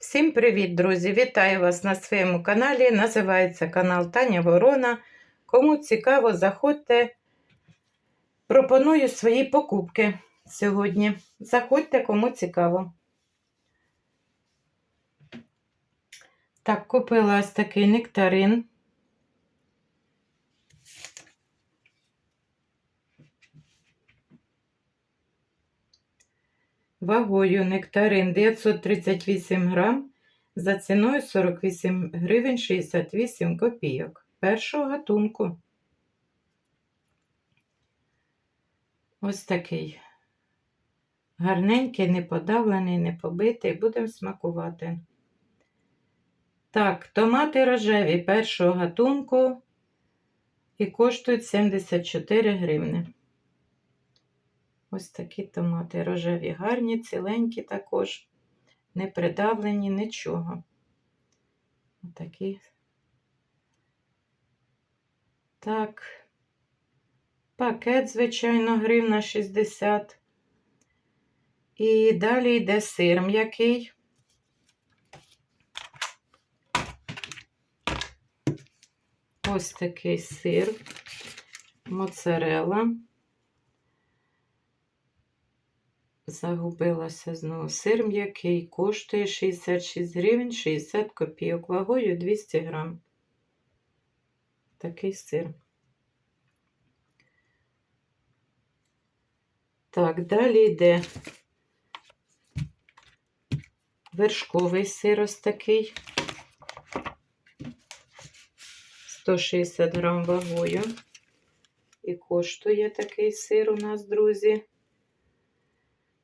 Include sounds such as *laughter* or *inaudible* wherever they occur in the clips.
Всім привіт, друзі! Вітаю вас на своєму каналі. Називається канал Таня Ворона. Кому цікаво, заходьте. Пропоную свої покупки сьогодні. Заходьте, кому цікаво. Так, купила ось такий нектарин. Вагою нектарин 938 грам за ціною 48 гривень 68 копійок. Першого гатунку. Ось такий. Гарненький, не подавлений, не побитий. Будемо смакувати. Так, томати рожеві першого гатунку і коштують 74 гривни. Ось такі томати рожеві, гарні, ціленькі також, не придавлені, нічого. Отакі. Так, пакет, звичайно, гривна 60. І далі йде сир м'який. Ось такий сир, моцарелла. Загубилася знову. Сир м'який коштує 66 гривень 60 копійок, вагою 200 грам. Такий сир. Так, далі йде вершковий сир ось такий. 160 грам вагою. І коштує такий сир у нас, друзі.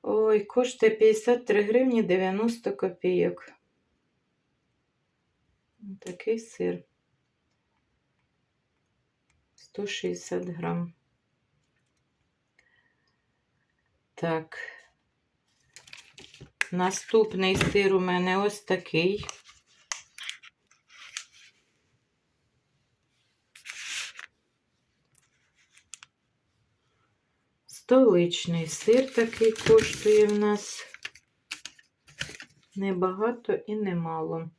Ой, коштує 53 гривні 90 копійок. Такий сир. 160 грам. Так. Наступний сир у мене ось такий. Столичний сир такий коштує в нас небагато і немало.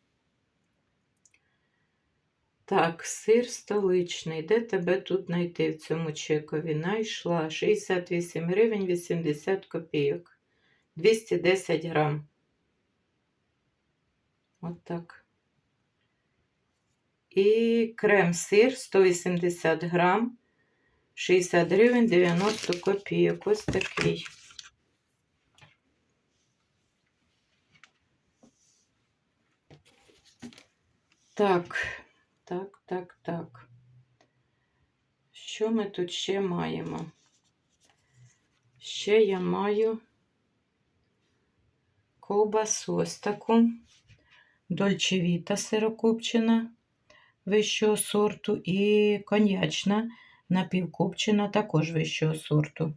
Так, сир столичний. Де тебе тут знайти в цьому чекові? Найшла 68 гривень 80 копійок. 210 грам. От так. І крем-сир 180 грам. 60 гривень 90 копійок. Ось такий. Так, так, так, так. Що ми тут ще маємо? Ще я маю ковбасу ось таку, дольчевіта сирокопчена вищого сорту і коньячна напівкопчена також вищого сорту.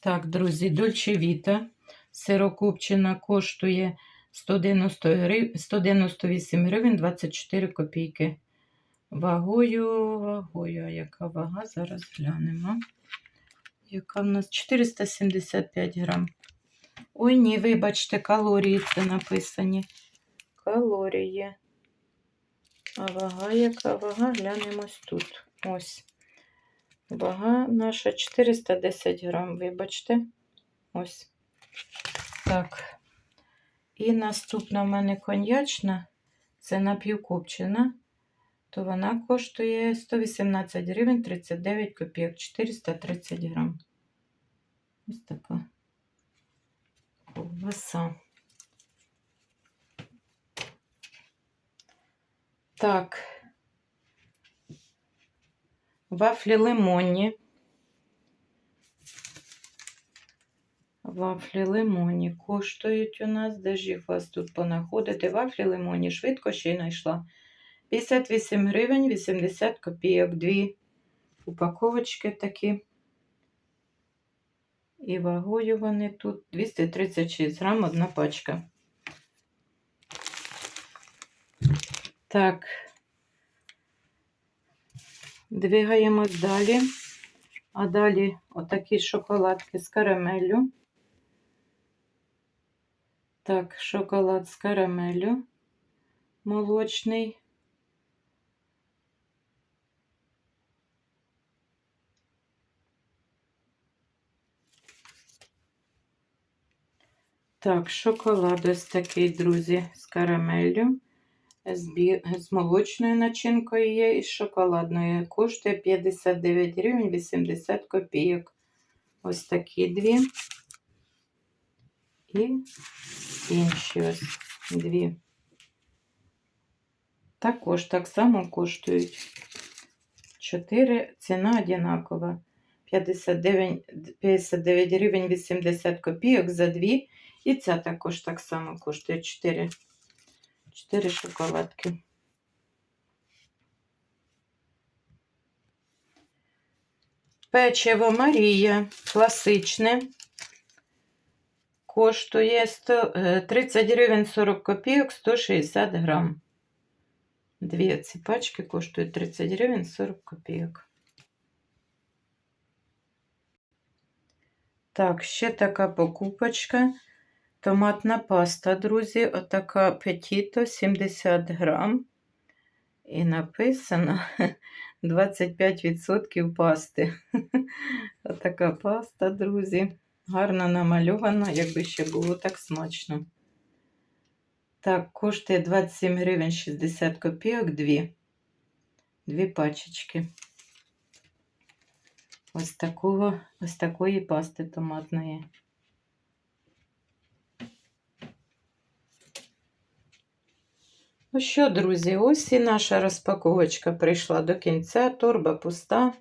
Так, друзі, дольчевіта сирокопчена коштує 190 грив... 198 гривень 24 копійки. Вагою, вагою, а яка вага? Зараз глянемо. Яка в нас 475 грам. Ой, ні, вибачте, калорії це написані. Калорії. А вага, яка вага? Глянемось тут. Ось. Вага наша 410 грам, вибачте. Ось. Так. І наступна в мене коньячна, це напівкопчена, то вона коштує 118 гривень 39 копійок, 430 грам. Ось така ковбаса. Так. Вафлі лимонні. Вафлі лимонні коштують у нас. Де ж їх вас тут понаходити? Вафлі лимонні швидко ще й знайшла. 58 гривень, 80 копійок. Дві упаковочки такі. І вагою вони тут 236 грам, одна пачка. Так. Двигаємось далі. А далі отакі шоколадки з карамеллю. Так, шоколад з карамелю молочний. Так, шоколад ось такий, друзі, з карамеллю, з, молочною начинкою є і з шоколадною. Коштує 59 гривень 80 копійок. Ось такі дві. І інші ось дві. Також так само коштують. 4 ціна одинакова. 59, 59 гривень 80 копійок за дві. І ця також так само коштує 4, 4 шоколадки. Печиво Марія класичне. Коштує 100, е, 30 гривень 40 копійок 160 грам. Дві ці пачки коштують 30 гривень 40 копійок. Так, ще така покупочка. Томатна паста, друзі, отака петіто 70 грам. І написано *laughs* 25% пасти. *laughs* Отака паста, друзі. Гарно намальована, якби ще було так смачно. Так, коштує 27 гривень 60 копійок, дві. Дві пачечки. Ось такого, ось такої пасти томатної. Ну що, друзі, ось і наша розпаковочка прийшла до кінця, торба пуста.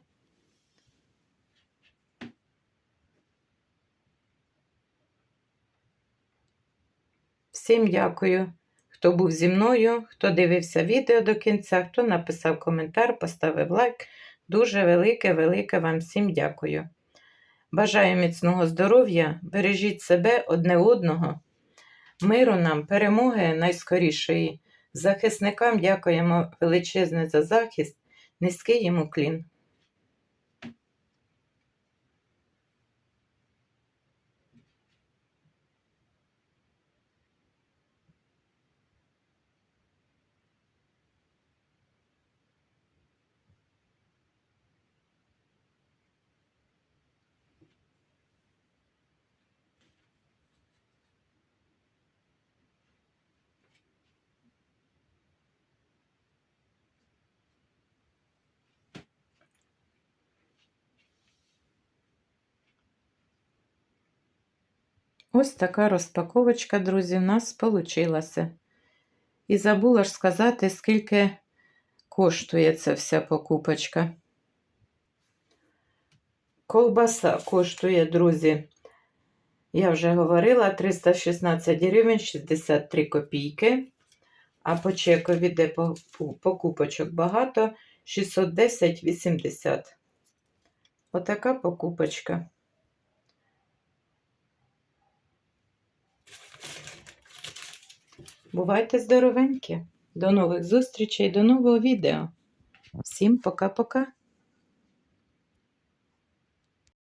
Всім дякую, хто був зі мною, хто дивився відео до кінця, хто написав коментар, поставив лайк. Дуже велике, велике вам всім дякую. Бажаю міцного здоров'я, бережіть себе одне одного, миру нам, перемоги найскорішої. Захисникам дякуємо величезне за захист, низький йому клін. Ось така розпаковочка, друзі, в нас вийшла. І забула ж сказати, скільки коштує ця вся покупочка. Ковбаса коштує, друзі, я вже говорила, 316 гривень 63 копійки. А по чекові, де покупочок багато, 610,80. Отака покупочка. Бувайте здоровенькі. До нових зустрічей, до нового відео. Всім пока-пока.